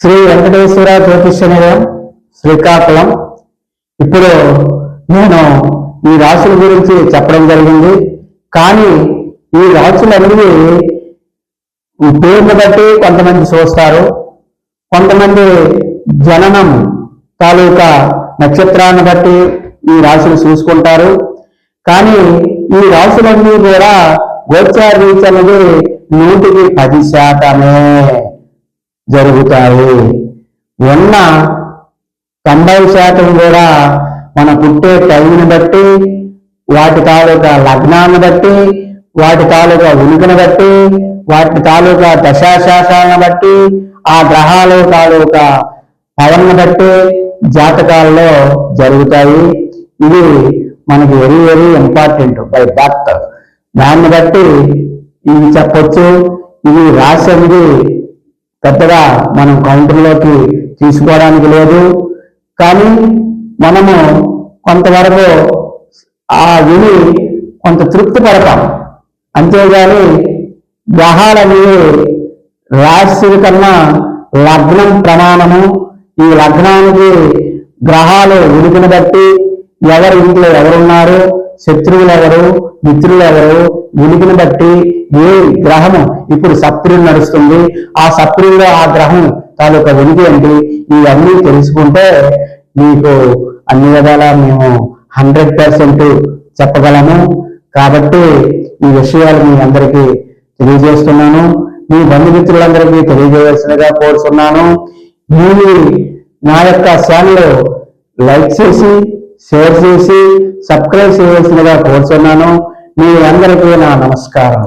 శ్రీ వెంకటేశ్వర జ్యోతిష్య నిలయం శ్రీకాకుళం. ఇప్పుడు నేను ఈ రాశుల గురించి చెప్పడం జరిగింది. కానీ ఈ రాశులన్నీ ఈ పేరును బట్టి కొంతమంది చూస్తారు. కొంతమంది జననం తాలూకా నక్షత్రాన్ని బట్టి ఈ రాశులు చూసుకుంటారు. కానీ ఈ రాశులన్నీ కూడా గోచార రీతి అనేది నూటికి పది శాతమే. జరుగుతాయి. ఉన్న తొంభై శాతం కూడా మన పుట్టే టైంని బట్టి వాటి తాలూకా లగ్నాన్ని బట్టి వాటి తాలూకా ఉనికిని బట్టి వాటి తాలూకా దశాశాసాలను బట్టి ఆ గ్రహాలు తాలూకా పవన్ను బట్టి జాతకాల్లో జరుగుతాయి. ఇది మనకి very very important by birth దాన్ని బట్టి ఇది చెప్పొచ్చు. ఇది రాసింది పెద్దగా మనం కౌంటర్లోకి తీసుకోవడానికి లేదు. కానీ మనము కొంతవరకు ఆ విని కొంత తృప్తి పడతాం అంతేగాని గ్రహాలనేవి రాశి కన్నా లగ్నం ప్రమాణము. ఈ లగ్నానికి గ్రహాలు ఉనికిని బట్టి ఎవరి ఇంట్లో ఎవరున్నారు? శత్రువులు ఎవరు మిత్రులు ఎవరు ఉనికిని బట్టి ఏ గ్రహము ఇప్పుడు సప్తులు నడుస్తుంది ఆ సప్తుల్లో ఆ గ్రహం తాలూకా ఉనికి ఏంటి? ఇవన్నీ తెలుసుకుంటే మీకు అన్ని విధాలా మేము హండ్రెడ్ పర్సెంట్ చెప్పగలము. కాబట్టి ఈ విషయాలు మీ అందరికీ తెలియజేస్తున్నాను. మీ బంధుమిత్రులందరికీ తెలియజేయవలసినగా కోరుతున్నాను మీరు నా యొక్క ఛానల్ లైక్ చేసి షేర్ చేసి సబ్స్క్రైబ్ చేయవలసినగా కోరుతున్నాను మీ అందరికీ నా నమస్కారం